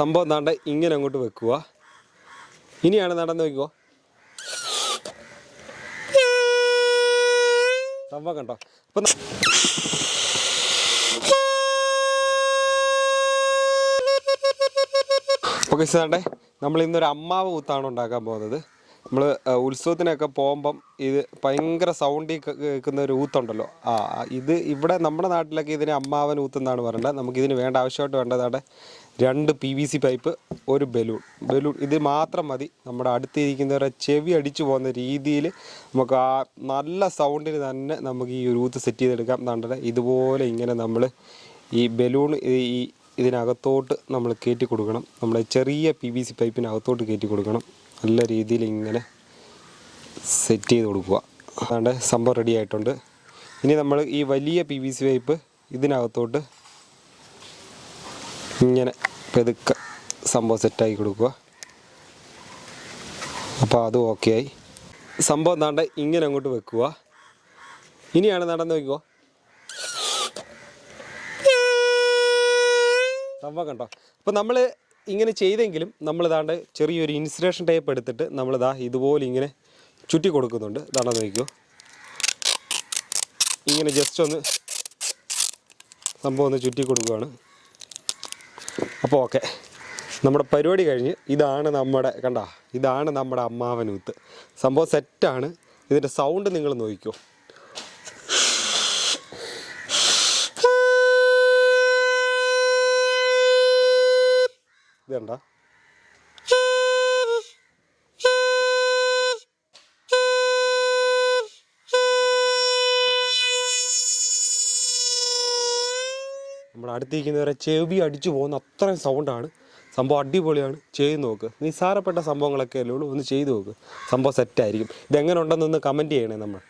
സംഭവം എന്താണ്ട്? ഇങ്ങനെ അങ്ങോട്ട് വെക്കുക ഇനിയാണ് നടന്ന് വെക്കുക സംഭവം കണ്ടോ? അപ്പം ഓക്കെ സാറേ നമ്മൾ ഇന്നൊരു അമ്മാവ് കൂത്താണ് ഉണ്ടാക്കാൻ പോകുന്നത്. നമ്മൾ ഉത്സവത്തിനൊക്കെ പോകുമ്പം ഇത് ഭയങ്കര സൗണ്ടി കേൾക്കുന്ന ഒരു ഊത്തുണ്ടല്ലോ. ആ ഇത് ഇവിടെ നമ്മുടെ നാട്ടിലൊക്കെ ഇതിന് അമ്മാവൻ ഊത്തെന്നാണ് പറയേണ്ടത്. നമുക്ക് ഇതിന് വേണ്ട ആവശ്യമായിട്ട് വേണ്ടതാണ് രണ്ട് പി വി സി പൈപ്പ് ഒരു ബലൂൺ ബലൂൺ ഇത് മാത്രം മതി. നമ്മുടെ അടുത്തിരിക്കുന്നവരെ ചെവി അടിച്ചു പോകുന്ന രീതിയിൽ നമുക്ക് ആ നല്ല സൗണ്ടിന് തന്നെ നമുക്ക് ഈ ഒരു ഊത്ത് സെറ്റ് ചെയ്തെടുക്കാം എന്നാണ്ടത് ഇതുപോലെ ഇങ്ങനെ നമ്മൾ ഈ ബലൂൺ ഈ ഇതിനകത്തോട്ട് നമ്മൾ കയറ്റി കൊടുക്കണം. നമ്മുടെ ചെറിയ പി വി സി പൈപ്പിനകത്തോട്ട് കയറ്റി കൊടുക്കണം. നല്ല രീതിയിൽ ഇങ്ങനെ സെറ്റ് ചെയ്ത് കൊടുക്കുക. അതാണ്ട് സംഭവം റെഡി ആയിട്ടുണ്ട്. ഇനി നമ്മൾ ഈ വലിയ പി വി സി പൈപ്പ് ഇതിനകത്തോട്ട് ഇങ്ങനെ പെതുക്കെ സംഭവം സെറ്റാക്കി കൊടുക്കുക. അപ്പോൾ അതും ഓക്കെ ആയി. സംഭവം എന്താണ്ട് ഇങ്ങനെ അങ്ങോട്ട് വെക്കുക. ഇനിയാണ് നടന്ന് നോക്കിക്കോ സംഭവം കണ്ടോ? അപ്പോൾ നമ്മൾ ഇങ്ങനെ ചെയ്തെങ്കിലും നമ്മളിതാണ്ട് ചെറിയൊരു ഇൻസുലേഷൻ ടേപ്പ് എടുത്തിട്ട് നമ്മളിതാ ഇതുപോലെ ഇങ്ങനെ ചുറ്റി കൊടുക്കുന്നുണ്ട്. ഇതാണെന്ന് വയ്ക്കുമോ ഇങ്ങനെ ജസ്റ്റ് ഒന്ന് സംഭവം ഒന്ന് ചുറ്റി കൊടുക്കുകയാണ് അപ്പോൾ ഓക്കെ. നമ്മുടെ പരിപാടി കഴിഞ്ഞ് ഇതാണ് നമ്മുടെ കണ്ട? ഇതാണ് നമ്മുടെ അമ്മാവനൂത്ത്. സംഭവം സെറ്റാണ് ഇതിന്റെ സൗണ്ട് നിങ്ങൾ നോക്കിക്കോ. ഇത് നമ്മൾ അടുത്തിരിക്കുന്ന വരെ ചെവി അടിച്ചു പോകുന്ന അത്രയും സൗണ്ടാണ് സംഭവം അടിപൊളിയാണ്. ചെയ്ത് നോക്ക്. നിസ്സാരപ്പെട്ട സംഭവങ്ങളൊക്കെ അല്ലേ ഉള്ളൂ. ഒന്ന് ചെയ്ത് നോക്ക്. സംഭവം സെറ്റായിരിക്കും ഇതെങ്ങനെ ഉണ്ടെന്നൊന്ന് കമന്റ് ചെയ്യണേ നമ്മൾ